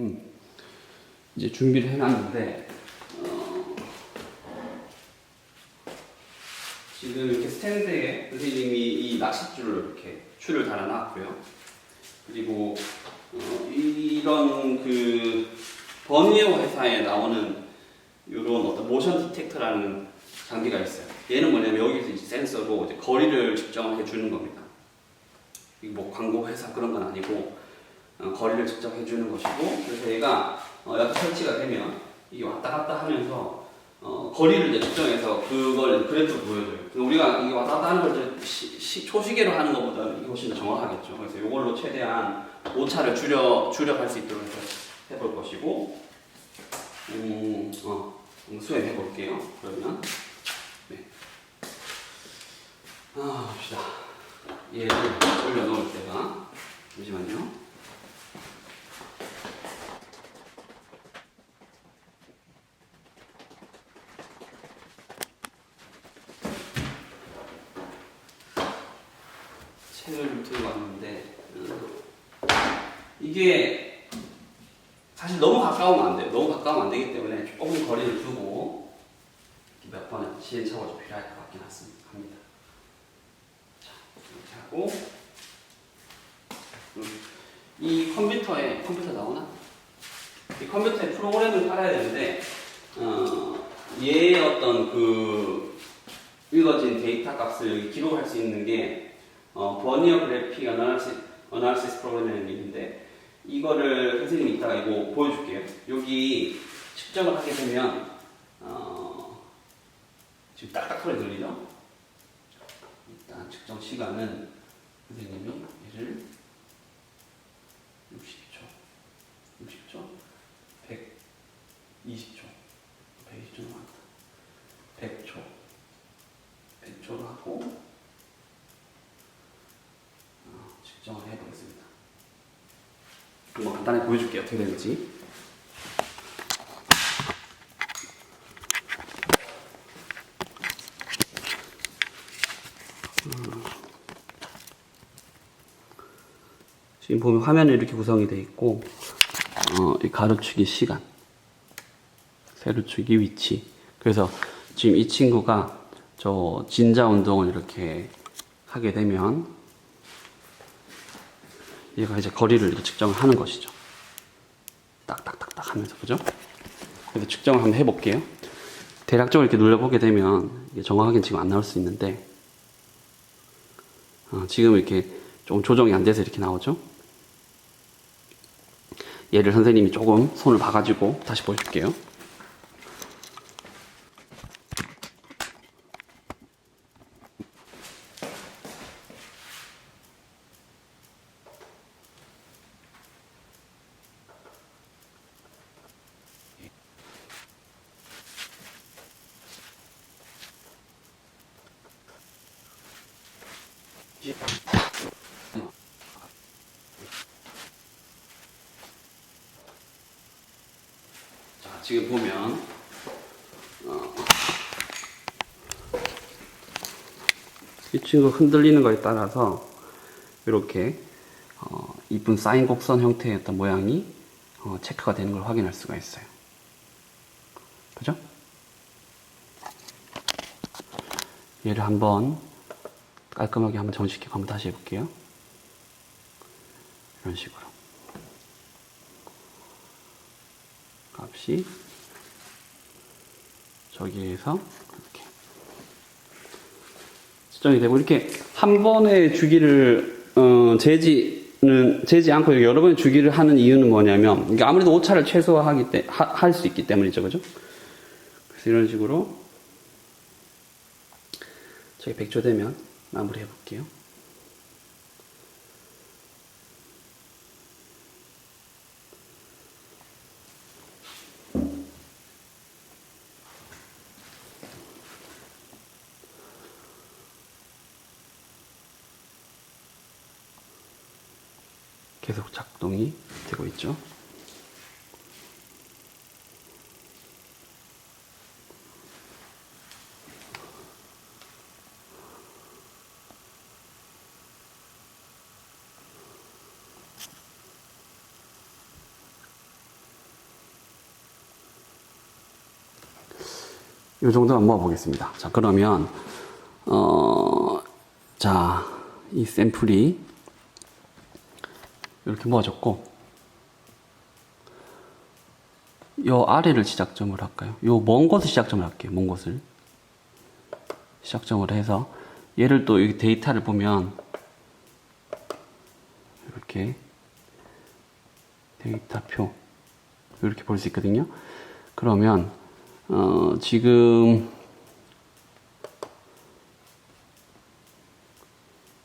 음. 이제 준비를 해놨는데 어, 지금 이렇게 스탠드에 선생님이 이 낚싯줄을 이렇게 줄을 달아놨고요. 그리고 어, 이런 그 버니어 회사에 나오는 이런 어떤 모션 디텍터라는 장비가 있어요. 얘는 뭐냐면 여기서 이제 센서로 이제 거리를 측정해 주는 겁니다. 이게 뭐 광고 회사 그런 건 아니고 어, 거리를 측정해 주는 것이고 그래서 얘가 어, 여기 설치가 되면 이게 왔다 갔다 하면서 어, 거리를 이제 측정해서 그걸 그래프로 보여줘요. 우리가 이게 왔다 갔다 하는 걸 이제 시, 시- 초시계로 하는 것보다는 이게 훨씬 더 정확하겠죠. 그래서 이걸로 최대한 오차를 줄여 줄여갈 수 있도록 해볼 것이고, 음, 어, 수행해 볼게요. 그러면 네. 아, 봅시다. 얘를 올려놓을 때가 잠시만요. 책을 좀 들고 왔는데 음, 이게 사실 너무 가까우면 안 돼요. 너무 가까우면 안 되기 때문에 조금 거리를 두고 이렇게 몇 번의 시행착오가 좀 필요할 것 같긴 합니다. 합니다. 자, 이렇게 하고 음, 이 컴퓨터에 컴퓨터 나오나? 이 컴퓨터에 프로그램을 깔아야 되는데 어, 얘의 어떤 그 읽어진 데이터 값을 기록할 수 있는 게 어, 버니어 그래픽 어나리시스, 어나리시스 프로그램이라는 게 있는데 이거를 선생님이 이따가 이거 보여줄게요. 여기 측정을 하게 되면 어, 지금 딱딱 소리 들리죠? 일단 측정 시간은 선생님이 얘를 60초, 60초, 120초, 120초 남았다. 100초, 100초로 하고 어, 측정을 해보겠습니다. 한번 간단히 보여줄게요. 어떻게 되는지. 음. 지금 보면 화면이 이렇게 구성이 되어 있고 어, 이 가로축이 시간, 세로축이 위치. 그래서 지금 이 친구가 저 진자 운동을 이렇게 하게 되면 얘가 이제 거리를 측정을 하는 것이죠. 딱딱딱딱 하면서 그죠? 그래서 측정을 한번 해볼게요. 대략적으로 이렇게 눌러보게 되면 정확하게 지금 안 나올 수 있는데 어, 지금 이렇게 좀 조정이 안 돼서 이렇게 나오죠. 얘를 선생님이 조금 손을 봐가지고 다시 보여줄게요. 자, 지금 보면 어, 이 친구 흔들리는 거에 따라서 이렇게 어, 이쁜 사인 곡선 형태의 어떤 모양이 어, 체크가 되는 걸 확인할 수가 있어요. 그죠? 얘를 한번 깔끔하게 한번 정식시키고 한번 다시 해볼게요. 이런 식으로. 값이 저기에서 이렇게 측정이 되고 이렇게 한 번의 주기를 어, 재지는 재지 않고 여러 번의 주기를 하는 이유는 뭐냐면 이게 아무래도 오차를 최소화하기 때 할 수 있기 때문이죠, 그죠? 그래서 이런 식으로 저기 100초 되면 마무리해 볼게요. 계속 작동이 되고 있죠. 이 정도만 모아보겠습니다. 자, 그러면, 어, 자, 이 샘플이 이렇게 모아졌고, 요 아래를 시작점으로 할까요? 요 먼 곳을 시작점으로 할게요. 먼 곳을. 시작점으로 해서, 얘를 또 여기 데이터를 보면, 이렇게, 데이터표. 이렇게 볼 수 있거든요. 그러면, 어, 지금,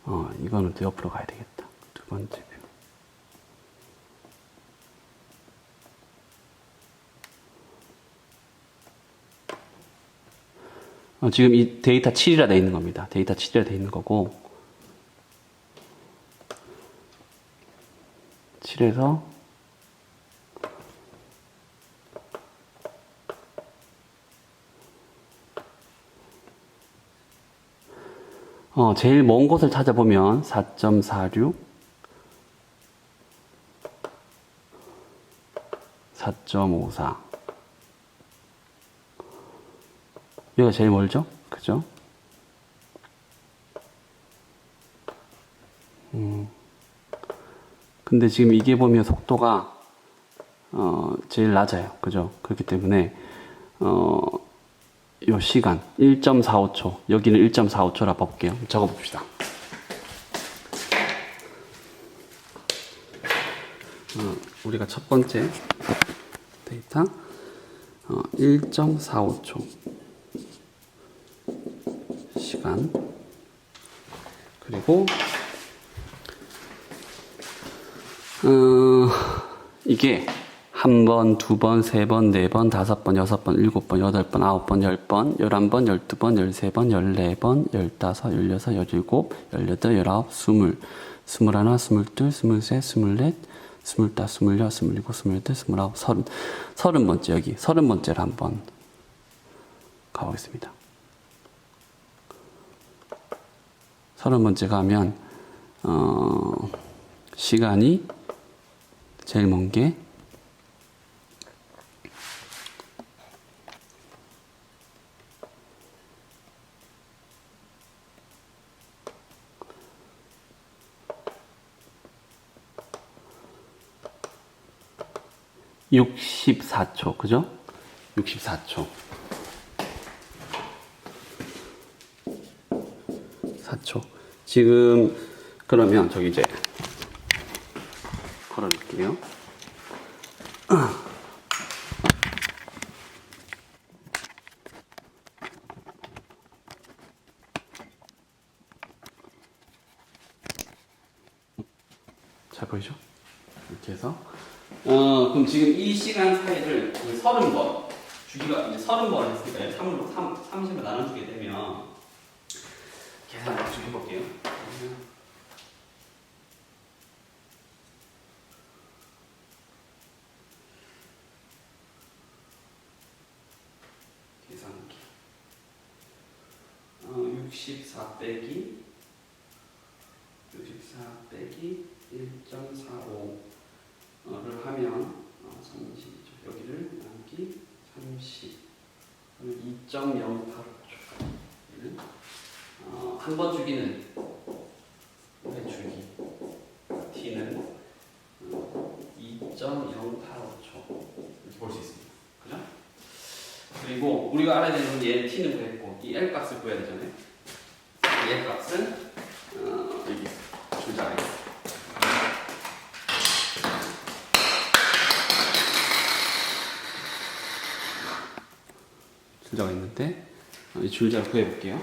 어, 이거는 또 옆으로 가야 되겠다. 두 번째 표. 어, 지금 이 데이터 7이라 돼 있는 겁니다. 데이터 7이라 돼 있는 거고, 7에서 어, 제일 먼 곳을 찾아보면 4.46, 4.54. 여기가 제일 멀죠? 그죠? 음. 근데 지금 이게 보면 속도가 어, 제일 낮아요. 그죠? 그렇기 때문에 어, 요 시간 1.45초. 여기는 1.45초라 볼게요. 적어 봅시다. 어, 우리가 첫 번째 데이터 어, 1.45초. 시간. 그리고 어, 이게 한 번, 두 번, 세 번, 네 번, 다섯 번, 여섯 번, 일곱 번, 여덟 번, 아홉 번, 열 번, 열한 번, 열두 번, 열세 번, 열네 번, 열다섯, 열여섯, 열일곱, 열여덟, 열아홉, 스물, 스물하나, 스물둘, 스물셋, 스물넷, 스물다, 스물여, 스물일곱, 스물여덟, 스물아홉, 서른. 서른 번째 여기 서른 번째로 한번 가보겠습니다. 서른 번째 가면 어, 시간이 제일 먼 게 (64초) 그죠? (64초) 4초. 지금 그러면 저기 이제 걸어줄게요 잘 보이죠? 이렇게 해서 어 그럼 지금 이 시간 사이를 30번 주기가 이제 30번을 했으니까 3으로 3, 30을 나눠주게 되면 계산을 좀 해볼게요. 계산기 어, 64 빼기 64 빼기 1.45를 하면 어, 30이죠. 여기를 남기 30 2.085초 얘는 어, 한번 주기는 왜 주기 t는 어, 2.085초 이렇게 볼수 있습니다. 그죠? 그리고 우리가 알아야 되는 건 얘 t는 구했고 이 l 값을 구해야 되잖아요. 이 l 값은 어, 여기 줄자가 있어요. 줄자가 있는데 어, 이 줄자를 구해 볼게요.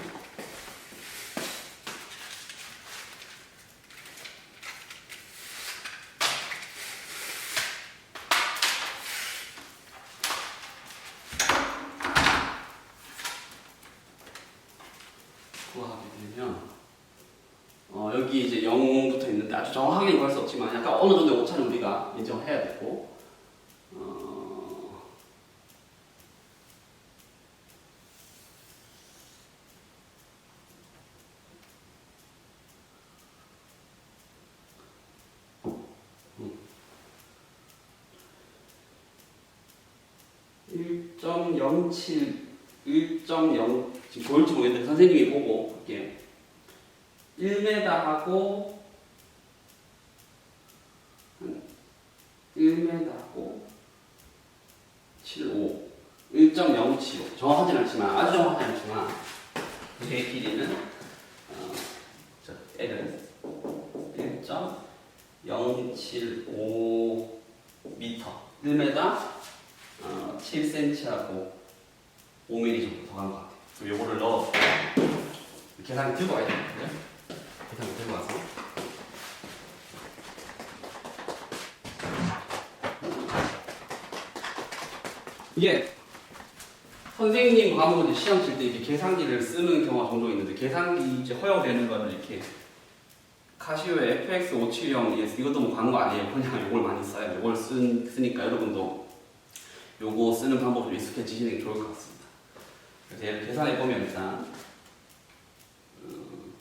구하게 되면 어, 여기 이제 0부터 있는데 아주 정확하게 구할 수 없지만 약간 어느 정도 오차는 우리가 인정해야 되고 어, 음. 1.07 1.0 지금 보일지 모르겠는데 선생님이 보고 할게요. 1m 하고 한 1m 하고 75 1.075 정확하진 않지만 아주 정확하지 않지만 제 길이는 어, 저 L은 1.075m 1m 어, 7cm하고 5mm 정도 더 간 것 같아요. 그럼 요거를 넣어 계산기 들고 와야 되거든요. 계산기 들고 와서 이게 선생님 과목은 시험 칠 때 이렇게 계산기를 쓰는 경우가 종종 있는데 계산기 이제 허용되는 거는 이렇게 카시오의 FX570ES 이것도 뭐 광고 아니에요. 그냥 이걸 많이 써요. 이걸 쓴, 쓰니까 여러분도 요거 쓰는 방법 좀 익숙해지시는 게 좋을 것 같습니다. 그래서 계산해 보면 일단 음,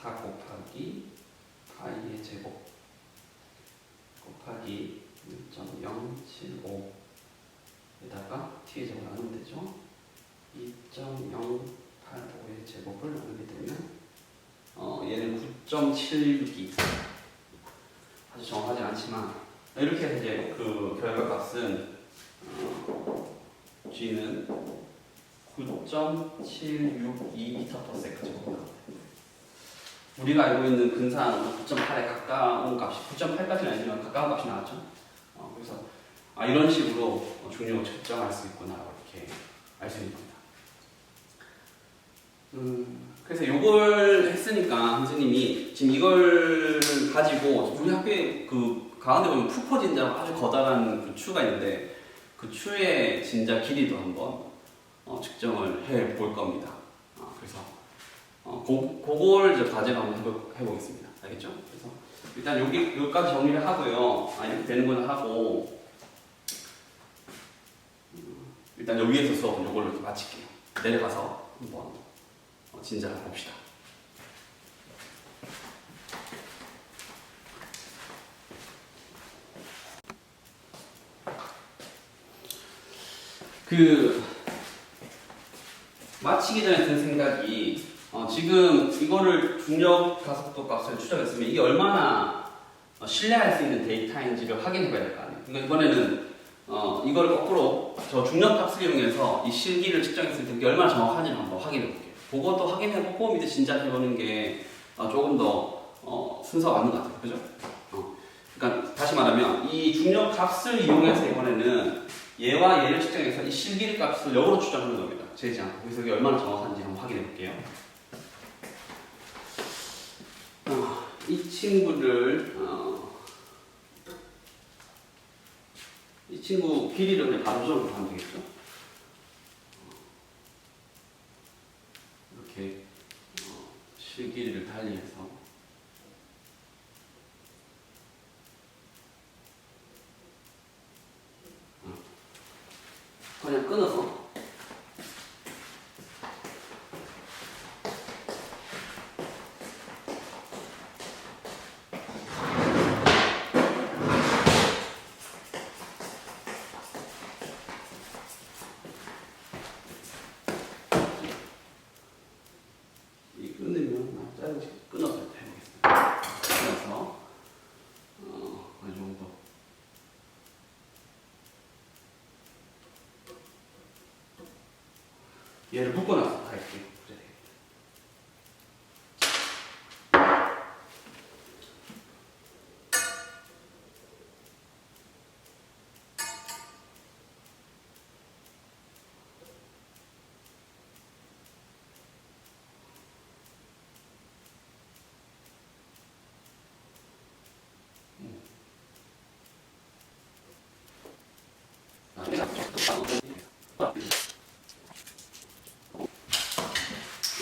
4 곱하기 파이의 제곱 곱하기 1.075에다가 t의 제곱 나누면 되죠. 2.085의 제곱을 나누게 되면 어, 얘는 9.762 아주 정확하지 않지만 이렇게 해서 이제 그 결과값은 어, g는 9.762m/s 제곱입니다. 우리가 알고 있는 근상 9.8에 가까운 값이 9.8까지는 아니지만 가까운 값이 나왔죠. 어, 그래서 아, 이런 식으로 중력을 측정할 수 있구나 이렇게 알 수 있는 겁니다. 음, 그래서 이걸 했으니까 선생님이 지금 이걸 가지고 우리 학교에 그 가운데 보면 푸퍼진자로 아주 거다란 그 추가 있는데 그 추의 진자 길이도 한번 어, 측정을 해 볼 겁니다. 어, 그래서 어, 고, 그걸 이제 과제로 한번 해보, 해보겠습니다. 알겠죠? 그래서 일단 여기 여기까지 정리를 하고요. 아 이렇게 되는구나 하고 음, 일단 여기 위에서 수업 이걸로 마칠게요. 내려가서 한번 어, 진자를 봅시다. 그 마치기 전에 든 생각이 어, 지금 이거를 중력 가속도 값을 추적했으면 이게 얼마나 어, 신뢰할 수 있는 데이터인지를 확인해 봐야 될 거 아니에요. 그러니까 이번에는 어, 이걸 거꾸로 저 중력 값을 이용해서 이 실기를 측정했을 때 이게 얼마나 정확한지 한번 확인해 볼게요. 그것도 확인해 보고 밑에 진작 해 보는 게 어, 조금 더 어, 순서가 맞는 것 같아요. 그죠? 어, 그러니까 다시 말하면 이 중력 값을 이용해서 이번에는 얘와 얘를 측정해서 이 실기를 값을 역으로 추정하는 겁니다. 않고. 그래서 이게 얼마나 정확한지 한번 확인해 볼게요. 어, 이 친구를 어, 이 친구 길이를 그냥 조정을 하면 되겠죠. 어, 이렇게 어, 실길이를 달리해서 어, 그냥 끊어서 이 끊으면 아, 짧은 시간 끊어서 해보겠습니다. 끊어서 어, 어느 정도 얘를 묶어놔서 갈게요. 그래. 아,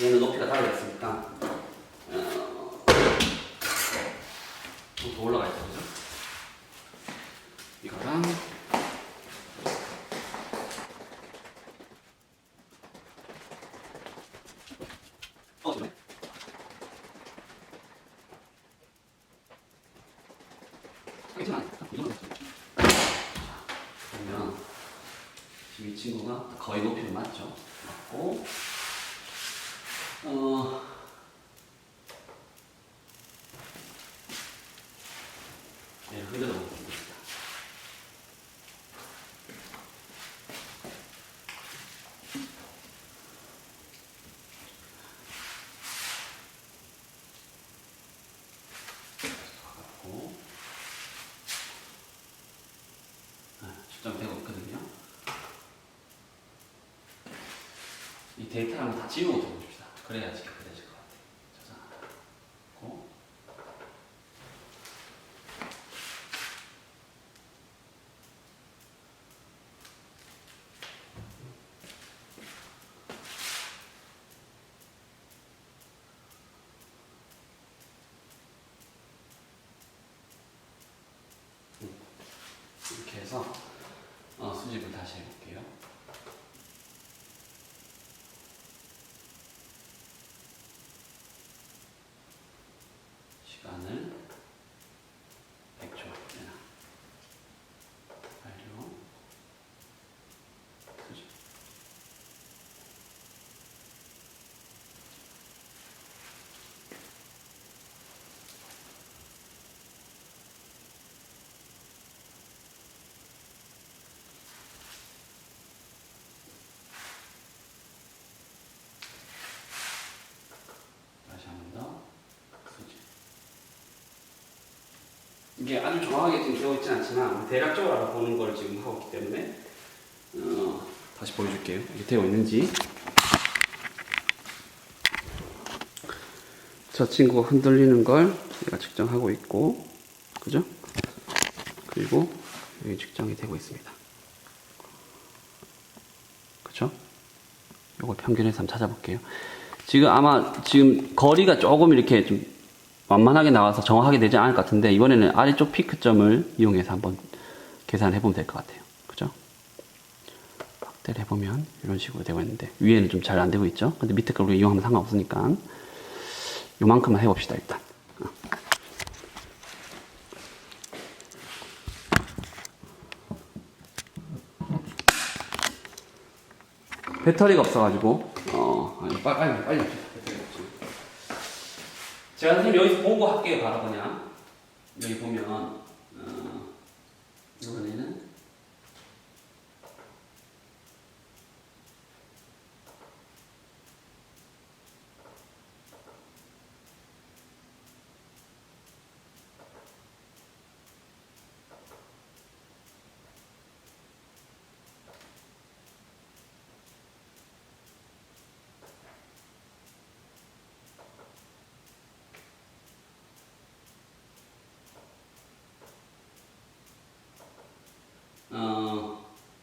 얘는 높이가 다르겠으니까 어, 좀더 올라가 있죠, 그죠? 이거랑 어, 좋네. 괜찮아. 이 정도. 그러면 지금 이 친구가 거의 높이는 맞죠? 맞고 어 네, 흔들어 보겠습니다. 아, 측정되고 있거든요. 이 데이터를 한번 다 지우고. 그래야지 깨끗해질 것 같아요. 저장 하고 이렇게 해서 어, 수집을 다시 해볼게요. 시간을 100초 되나 완료 수집 다시 한 번 더 수집 이게 아주 정확하게 지금 되어 있진 않지만 대략적으로 알아보는 걸 지금 하고 있기 때문에 어, 다시 보여줄게요. 이게 되어 있는지. 저 친구가 흔들리는 걸 제가 측정하고 있고, 그죠? 그리고 여기 측정이 되고 있습니다. 그죠? 요걸 평균해서 한번 찾아볼게요. 지금 아마 지금 거리가 조금 이렇게 좀 완만하게 나와서 정확하게 되지 않을 것 같은데 이번에는 아래쪽 피크점을 이용해서 한번 계산해 보면 될 것 같아요. 그죠? 확대를 해보면 이런 식으로 되고 있는데 위에는 좀 잘 안 되고 있죠? 근데 밑에 걸 우리가 이용하면 상관없으니까 요만큼만 해봅시다 일단. 어. 배터리가 없어가지고 어 빨리 빨리 빨리. 제가 선생님 여기서 보고 할게요 그냥. 여기 보면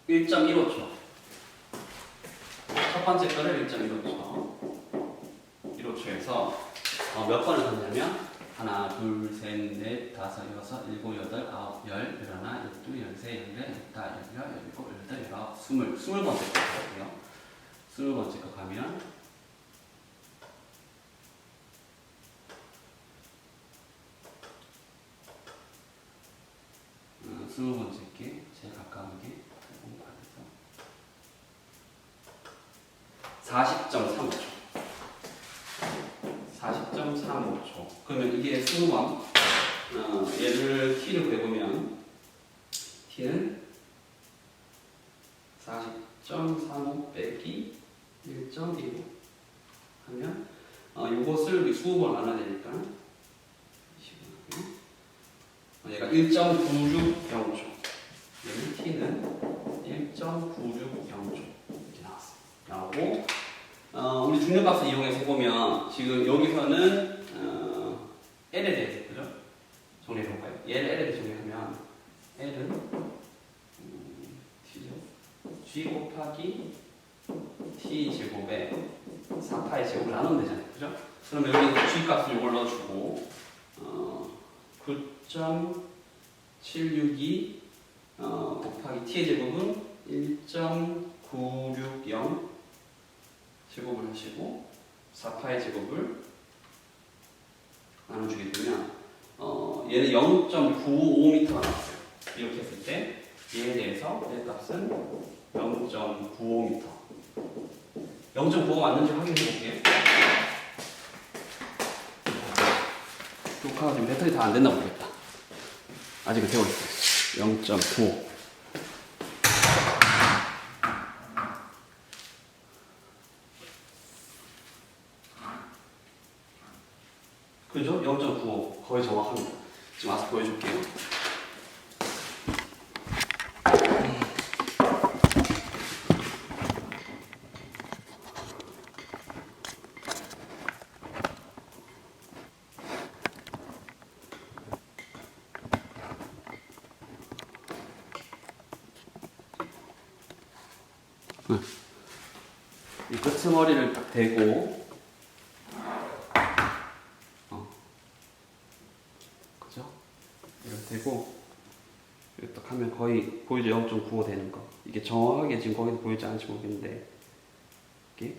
1.15초. 첫 번째 거를 1.15초. 1호초에서 어, 몇 번을 하냐면 하나, 둘, 셋, 넷, 다섯, 여섯, 일곱, 여덟, 아홉, 열, 열하나, 열두, 열세, 열네, 열다, 열여, 열일곱, 열여덟, 열아홉, 스물, 스물 번째 거 갈게요. 스물 번째 거 가면 어, 스물 번째 게 제일 가까운 게 40.35초. 40.35초. 그러면 이게 스무번. 어, 얘를 t를 구해보면 t는 40.35 빼기 1.15 하면 어, 이것을 20번 나눠야 되니까 20번 어, 얘가 1.9605초. 얘는 t는 1.9605초 이렇게 나왔어요. 나오고 어, 우리 중력값을 이용해서 해보면 지금 여기서는 어, L에 대해서 그죠? 정리해 볼까요? 얘를 L에 대해서 정리하면 L은 음? G 곱하기 T 제곱에 4파의 제곱을 나누면 되잖아요. 그죠? 그러면 여기 G 값을 이걸 넣어주고 어, 9.762 어, 곱하기 T의 제곱은 1.960 하시고 4파의 제곱을 나눠주게 되면 어, 얘는 0.955m가 나왔어요. 이렇게 했을 때 얘에 대해서 내 값은 0.95m. 0.95 맞는지 확인해 볼게요. 조카가 지금 배터리 다안 됐나 모르겠다. 아직은 되고 있어요. 0.95. 그죠? 0.95 거의 정확합니다. 지금 와서 보여줄게요. 이 끄트머리를 딱 대고 어. 그죠? 이렇게 대고 이렇게 딱 하면 거의 보이죠? 0.95 되는 거 이게 정확하게 지금 거기서 보이지 않을지 모르겠는데 이게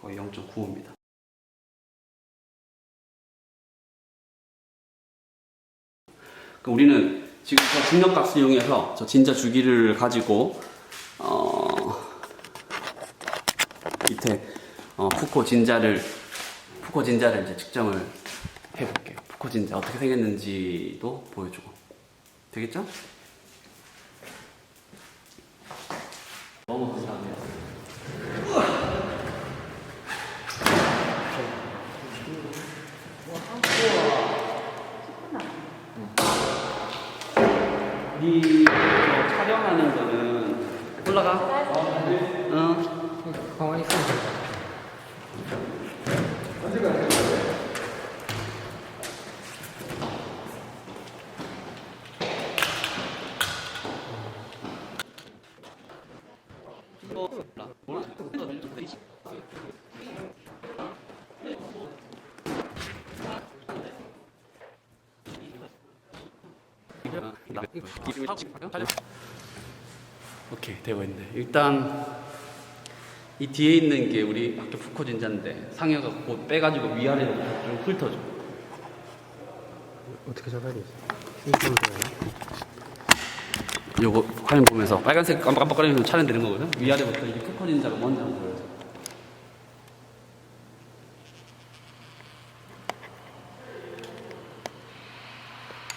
거의 0.95입니다 그 우리는 지금 저 중력각을 이용해서 저 진짜 주기를 가지고 어 밑에 어, 푸코 진자를 푸코 진자를 이제 측정을 해볼게요. 푸코 진자 어떻게 생겼는지도 보여주고 되겠죠? 너무 감사합니다. 네 어, 촬영하는 거는 올라가? 응. 가만히 있으면 돼. 오케이 되고 있네. 일단 이 뒤에 있는 게 우리 학교 푸코 진자인데 상여가 곧 빼가지고 위아래로 좀 훑어줘. 어떻게 잡아야 되지? 힘으로? 요거 화면 보면서 빨간색 깜빡깜빡거리면서 촬영되는 거거든. 위아래부터 이게 푸코 진자가 먼저 보여줘.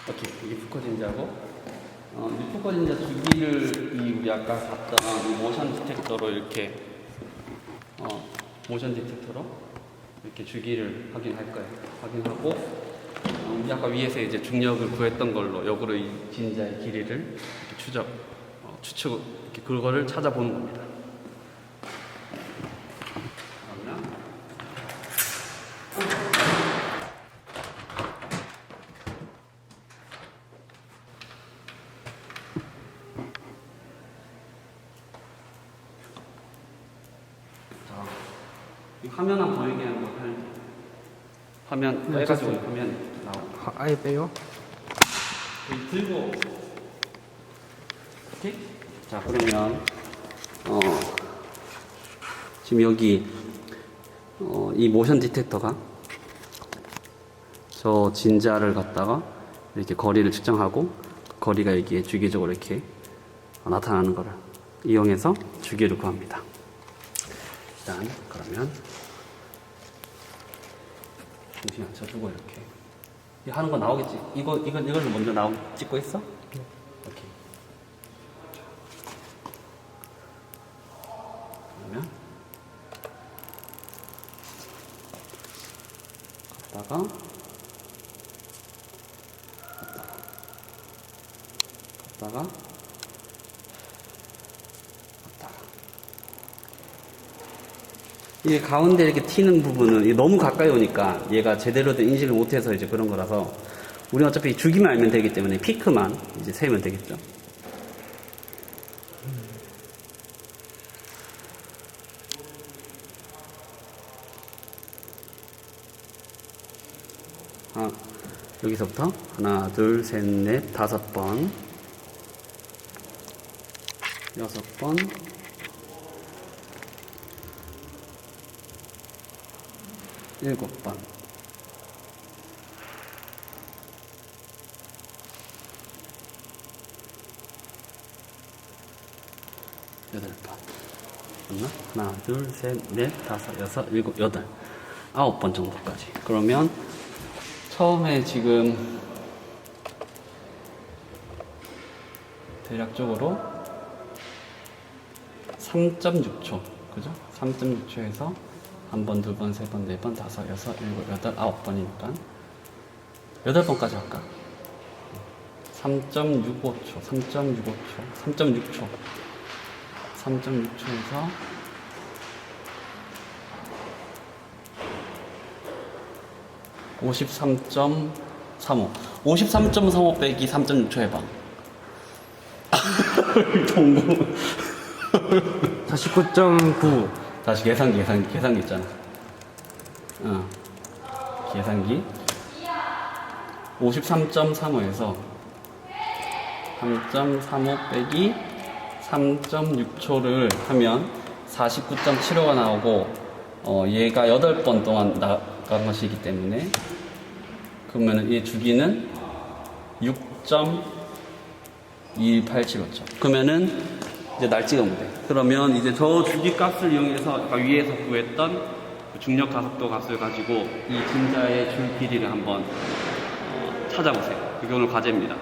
오케이 이게 푸코 진자고. 어, 이 푸코 진자 주기를 이 우리 아까 봤던 이 모션 디텍터로 이렇게 어, 모션 디텍터로 이렇게 주기를 확인할 거예요. 확인하고 어, 우리 아까 위에서 이제 중력을 구했던 걸로 역으로 이 진자의 길이를 추적, 어, 추측, 이렇게 그거를 찾아보는 겁니다. 화면 안 보이게 하는 거 할- 화면 네, 빼가지고 됐어요. 화면 나와. 아, 아예 빼요? 여기 들고 오케이? 자 그러면 어 지금 여기 어, 이 모션 디텍터가 저 진자를 갖다가 이렇게 거리를 측정하고 거리가 여기에 주기적으로 이렇게 나타나는 거를 이용해서 주기를 구합니다. 일단 그러면 안 쳐주고 이렇게 이거 하는 거 나오겠지? 이거 이건 이걸 먼저 나오 찍고 있어? 오케이. 그러면 갔다가 갔다가 갔다가 갔다가 이게 가운데 이렇게 튀는 부분은 너무 가까이 오니까 얘가 제대로 된 인식을 못해서 이제 그런 거라서 우리는 어차피 주기만 알면 되기 때문에 피크만 이제 세면 되겠죠. 아, 여기서부터 하나, 둘, 셋, 넷, 다섯 번, 여섯 번, 일곱 번. 여덟 번. 맞나? 하나, 둘, 셋, 넷, 다섯, 여섯, 일곱, 여덟. 아홉 번 정도까지. 그러면 처음에 지금 대략적으로 3.6초. 그죠? 3.6초에서 한 번, 두 번, 세 번, 네 번, 다섯, 여섯, 일곱, 여덟, 아홉 번이니까 여덟 번까지 할까? 3.65초, 3.65초, 3.6초, 3.6초에서 53.35, 53.35 빼기 3.6초 해봐. 동공. 49.9 다시 계산기, 계산기, 계산기 있잖아. 어. 계산기. 53.35에서 3.35 빼기 3.6초를 하면 49.75가 나오고, 어, 얘가 8번 동안 나간 것이기 때문에, 그러면은 얘 주기는 6.2875초. 그러면은 이제 날 찍으면 돼. 그러면 이제 저 주기 값을 이용해서 아까 위에서 구했던 그 중력 가속도 값을 가지고 이 분자의 줄 길이를 한번 어, 찾아보세요. 그게 오늘 과제입니다.